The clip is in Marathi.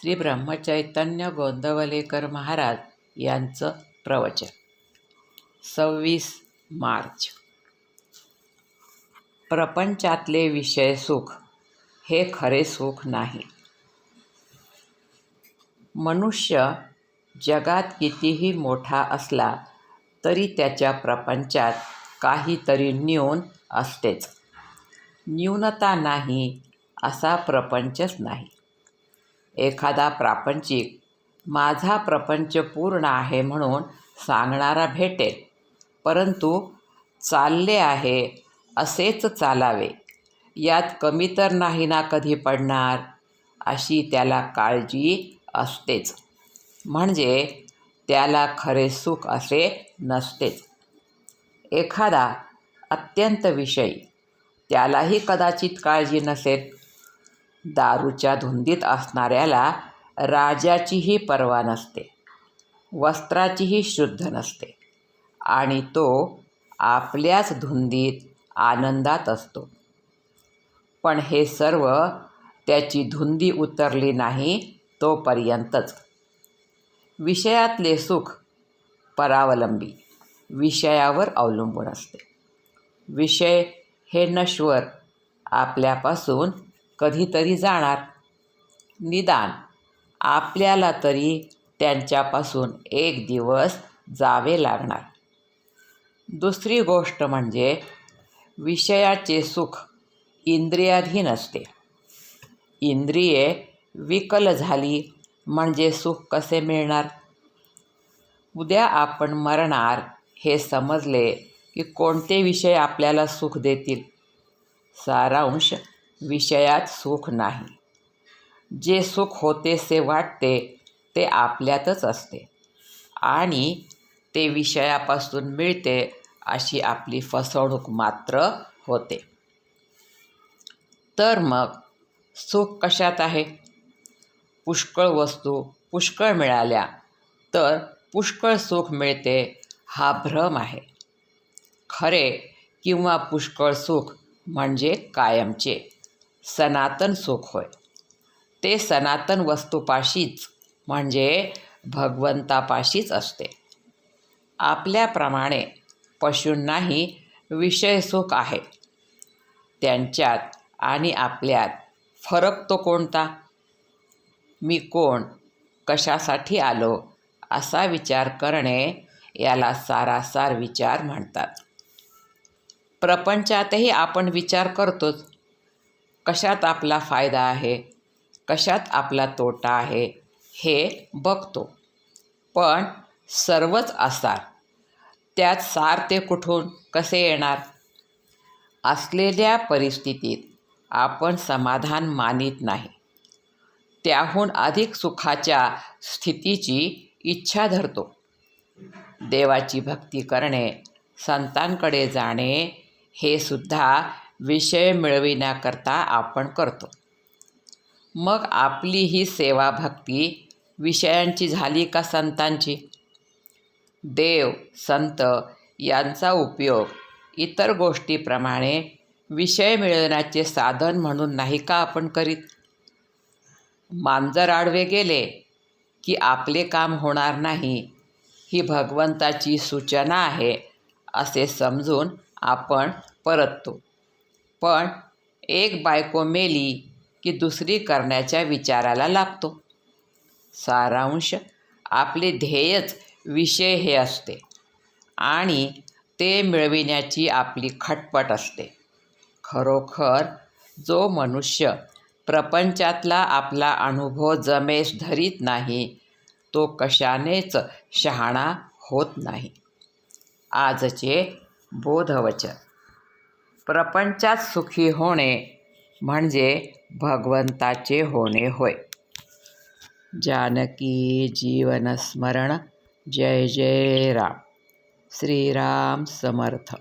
श्री ब्रह्मचैतन्य गोंदवलेकर महाराज यांचं प्रवचन. सव्वीस मार्च. प्रपंचातले विषय सुख हे खरे सुख नाही. मनुष्य जगात कितीही मोठा असला तरी त्याच्या प्रपंचात काहीतरी न्यून असतेच. न्यूनता नाही असा प्रपंचच नाही. एखादा प्रापंचिक माझा प्रपंच पूर्ण आहे म्हणून सांगणारा भेटेल. परंतु चालले आहे असेच चालावे. यात कमी तर नाही ना कधी पडणार अशी त्याला काळजी असतेच. म्हणजे त्याला खरे सुख असे नसतेच. एखादा अत्यंत विषयी त्यालाही कदाचित काळजी नसेल. दारूच्या धुंदीत असणाऱ्याला राजाचीही पर्वा नसते वस्त्राचीही शुद्ध नसते आणि तो आपल्याच धुंदीत आनंदात असतो. पण हे सर्व त्याची धुंदी उतरली नाही तोपर्यंतच. विषयातले सुख परावलंबी विषयावर अवलंबून असते. विषय हे नश्वर आपल्यापासून कधीतरी जाणार. निदान आपल्याला तरी त्यांच्यापासून एक दिवस जावे लागणार. दुसरी गोष्ट म्हणजे विषयाचे सुख इंद्रियाधीन असते. इंद्रिये विकल झाली म्हणजे सुख कसे मिळणार? उद्या आपण मरणार हे समजले की कोणते विषय आपल्याला सुख देतील? सारांश विषयात सुख नाही. जे सुख होतेसे वाटते ते आपल्यातच असते. आणि ते विषयापासून मिळते अशी आपली फसवणूक मात्र होते. तर मग सुख कशात आहे? पुष्कळ वस्तू पुष्कळ मिळाल्या तर पुष्कळ सुख मिळते हा भ्रम आहे. खरे किंवा पुष्कळ सुख म्हणजे कायमचे. सनातन सुख होय. ते सनातन वस्तूपाशीच म्हणजे भगवंतापाशीच असते. आपल्याप्रमाणे पशूंनाही विषय सुख आहे. त्यांच्यात आणि आपल्यात फरक तो कोणता? मी कोण? कशासाठी आलो? असा विचार करणे याला सारासार विचार म्हणतात. प्रपंचातही आपण विचार करतोच. कशात आपला फायदा आहे? कशात आपला तोटा आहे? हे बघतो. पण सर्वच असार. त्यात सार ते कुठून? कसे येणार? असलेल्या परिस्थितीत आपण समाधान मानित नाही. त्याहून अधिक सुखाच्या स्थितीची इच्छा धरतो. देवाची भक्ती करणे संतांकडे जाणे हे सुद्धा विषय मिळविण्याकरता आपण करतो. मग आपली ही सेवा भक्ती विषयांची झाली का संतांची? देव संत यांचा उपयोग इतर गोष्टीप्रमाणे विषय मिळवण्याचे साधन म्हणून नाही का आपण करीत? मांजर आडवे गेले की आपले काम होणार नाही ही भगवंताची सूचना आहे असे समजून आपण परततो. पण एक बायको मेली की दुसरी करण्याच्या विचाराला लागतो. सारांश आपले ध्येयच विषय हे असते आणि ते मिळविण्याची आपली खटपट असते. खरोखर जो मनुष्य प्रपंचातला आपला अनुभव जमेस धरीत नाही तो कशानेच शहाणा होत नाही. आजचे बोधवचन. प्रपंचात सुखी होणे म्हणजे भगवंताचे होणे होय. जानकी जीवनस्मरण जय जय राम. श्रीराम समर्थ.